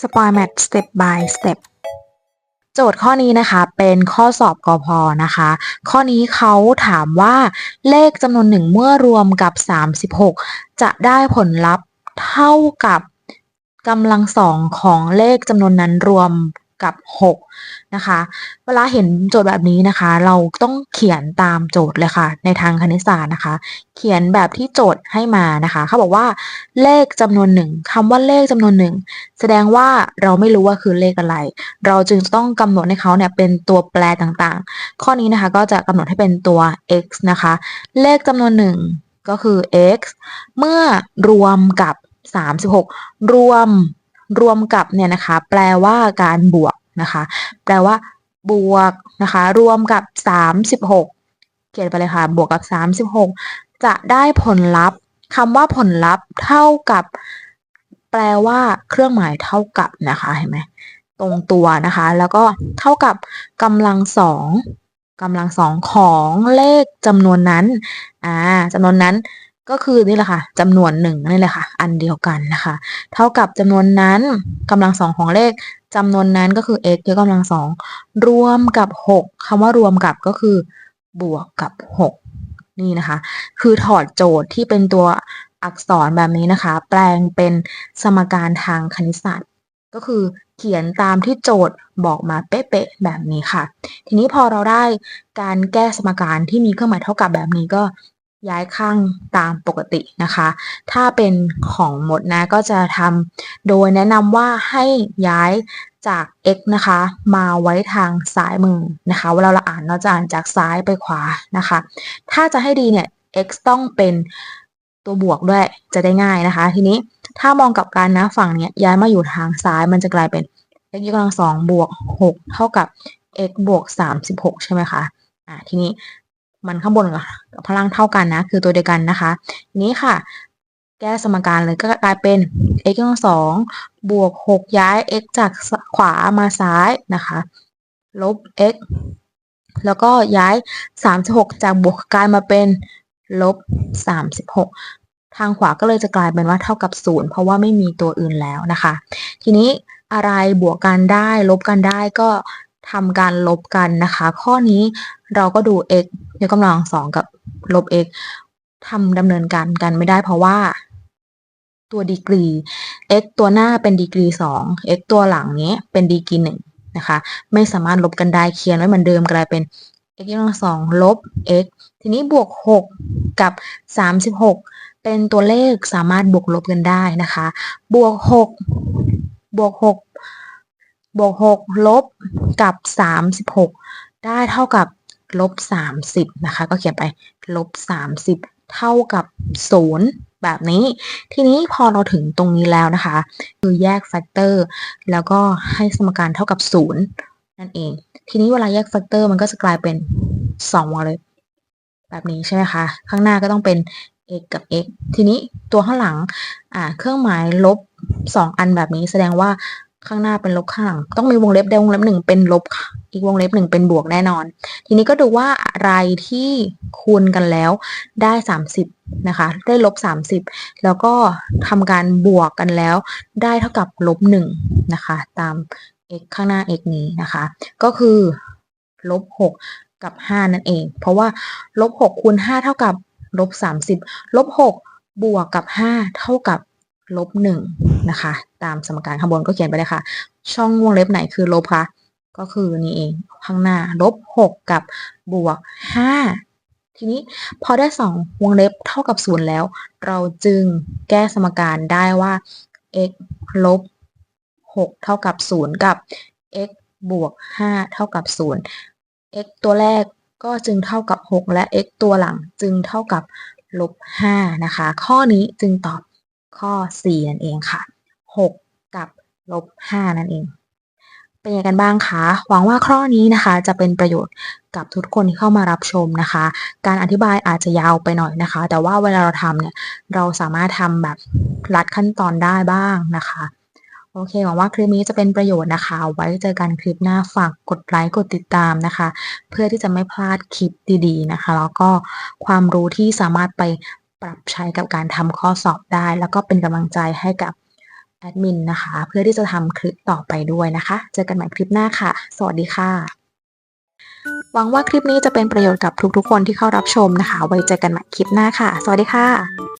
สปอยแมทสเต็ปบายสเต็ปโจทย์ข้อนี้นะคะเป็นข้อสอบกอพอนะคะ ข้อนี้เขาถามว่าเลขจำนวนหนึ่งเมื่อรวมกับ 36 จะได้ผลลัพธ์เท่ากับกำลังสองของเลขจำนวนนั้นรวม กับ 6 นะคะ เวลาเห็นโจทย์แบบนี้นะคะ เราต้องเขียนตามโจทย์เลยค่ะ ในทางคณิตศาสตร์นะคะ เขียนแบบที่โจทย์ให้มานะคะเขาบอกว่าเลขจำนวนหนึ่งคำว่าเลขจำนวนหนึ่งแสดงว่าเราไม่รู้ว่าคือเลขอะไร เราจึงต้องกำหนดให้เขาเนี่ยเป็นตัวแปรต่างๆ ข้อนี้นะคะก็จะกำหนดให้เป็นตัว x นะคะ เลขจำนวนหนึ่งก็คือ x เมื่อรวมกับ 36 รวมรวมกับเนี่ยนะคะ แปลว่าการบวก นะคะ แปลว่า บวกนะคะ รวมกับ 36 เขียนไปเลยค่ะ บวกกับ 36 จะได้ผลลัพธ์คำว่าผลลัพธ์เท่ากับ แปลว่า เครื่องหมายเท่ากับนะคะเห็นไหมตรงตัวนะคะ แล้วก็เท่ากับกำลังสองกำลังสองของเลขจำนวนนั้นอ่าจำนวนนั้น ก็คือนี่แหละค่ะจำนวนหนึ่งนี่แหละค่ะ อันเดียวกันนะคะ เท่ากับจำนวนนั้นกำลังสองของเลขจำนวนนั้นก็คือ x ยกกำลังสองรวมกับ 6คำว่ารวมกับก็คือบวกกับ 6 นี่นะคะ คือถอดโจทย์ที่เป็นตัวอักษรแบบนี้นะคะ แปลงเป็นสมการทางคณิตศาสตร์ ก็คือเขียนตามที่โจทย์บอกมาเป๊ะๆแบบนี้ค่ะ ทีนี้พอเราได้การแก้สมการที่มีเครื่องหมายเท่ากับแบบนี้ก็ ย้ายข้างตามปกตินะคะ ถ้าเป็นของหมดนะก็จะทำโดยแนะนำว่าให้ย้ายจาก x นะคะ มาไว้ทางซ้ายมือนะคะ เวลาเราอ่านเราจะอ่านจากซ้ายไปขวานะคะ ถ้าจะให้ดีเนี่ย x ต้องเป็นตัวบวกด้วยจะได้ง่ายนะคะ ทีนี้ถ้ามองกับกันนะฝั่งเนี้ยย้ายมาอยู่ทางซ้ายมันจะกลายเป็น x ยกกำลังสองบวก6เท่ากับ x บวก36ใช่ไหมคะอ่าทีนี้ มันข้างบนกับข้างล่างเท่ากันนะ คือตัวเดียวกันนะคะ นี้ค่ะ แก้สมการเลยก็กลายเป็น x ยกกำลังสองบวก 6 ย้าย x จากขวามาซ้ายนะคะ ลบ x แล้วก็ย้าย 36 จากบวกกลายมาเป็นลบ 36 ทางขวาก็เลยจะกลายเป็นว่าเท่ากับ 0 เพราะว่าไม่มีตัวอื่นแล้วนะคะ ทีนี้อะไรบวกกันได้ ลบกันได้ก็ทำการลบกันนะคะ ข้อนี้เราก็ดู x ยกกำลังสองกับลบ x ทำดำเนินการกันไม่ได้เพราะว่า ตัวดีกรี x ตัวหน้าเป็นดีกรี 2 x ตัวหลังนี้เป็นดีกรี1นะคะ ไม่สามารถลบกันได้เขียนไว้เหมือนเดิมกลายเป็น x ยกกำลังสองลบ x ทีนี้บวก 6 กับ 36 เป็นตัวเลขสามารถบวกลบกันได้นะคะ บวก 6 บวก 6 บวก 6 ลบกับ 36 ได้เท่ากับ ลบ30นะคะ ก็เขียนไปลบ30เท่ากับ0แบบนี้ ทีนี้พอเราถึงตรงนี้แล้วนะคะ คือแยกแฟกเตอร์แล้วก็ให้สมการเท่ากับ0นั่นเอง ทีนี้เวลาแยกแฟกเตอร์มันก็จะกลายเป็น2วงเล็บแบบนี้ใช่ไหมคะ ข้างหน้าก็ต้องเป็น x กับ x ทีนี้ตัวข้างหลังอ่าเครื่องหมายลบ 2 อันแบบนี้แสดงว่า ข้างหน้าเป็นลบข้างหลังต้องมีวงเล็บใดวงเล็บหนึ่งเป็นลบอีกวงเล็บหนึ่งเป็นบวกแน่นอน ทีนี้ก็ดูว่าอะไรที่คูณกันแล้วได้ 30 นะคะ ได้ลบ 30 แล้วก็ทำการบวกกันแล้ว ได้เท่ากับลบ1นะคะ ตาม x ข้างหน้า x นี้นะคะ ก็คือลบ6กับ 5 นั่นเอง เพราะว่าลบ6คูณ5เท่ากับลบ30ลบ6บวกกับ 5 เท่ากับ ลบ1นะคะ ตามสมการข้างบนก็เขียนไปเลยค่ะ ช่องวงเล็บไหนคือลบคะก็คือนี่เองข้างหน้าลบ6กับบวก5ทีนี้พอได้2วงเล็บเท่ากับ0แล้ว เราจึงแก้สมการได้ว่า x ลบ6เท่ากับ0กับ x บวก5เท่ากับ0 x ตัวแรกก็จึงเท่ากับ 6 และ x ตัวหลังจึงเท่ากับลบ5นะคะ ข้อนี้จึงตอบ ข้อ 4 นั่นเองค่ะ 6 กับลบ 5 นั่นเอง เป็นยังไงกันบ้างคะ หวังว่าข้อนี้นะคะจะเป็นประโยชน์กับทุกคนที่เข้ามารับชมนะคะ การอธิบายอาจจะยาวไปหน่อยนะคะ แต่ว่าเวลาเราทำเนี่ย เราสามารถทำแบบรัดขั้นตอนได้บ้างนะคะโอเคหวังว่าคลิปนี้จะเป็นประโยชน์นะคะ ไว้เจอกันคลิปหน้าฝากกดไลค์กดติดตามนะคะ เพื่อที่จะไม่พลาดคลิปดีๆนะคะ แล้วก็ความรู้ที่สามารถไป ปรับใช้กับการทำข้อสอบได้ แล้วก็เป็นกำลังใจให้กับแอดมินนะคะ เพื่อที่จะทำคลิปต่อไปด้วยนะคะ เจอกันใหม่คลิปหน้าค่ะ สวัสดีค่ะ หวังว่าคลิปนี้จะเป็นประโยชน์กับทุกๆ คนที่เข้ารับชมนะคะ ไว้เจอกันใหม่คลิปหน้าค่ะ สวัสดีค่ะ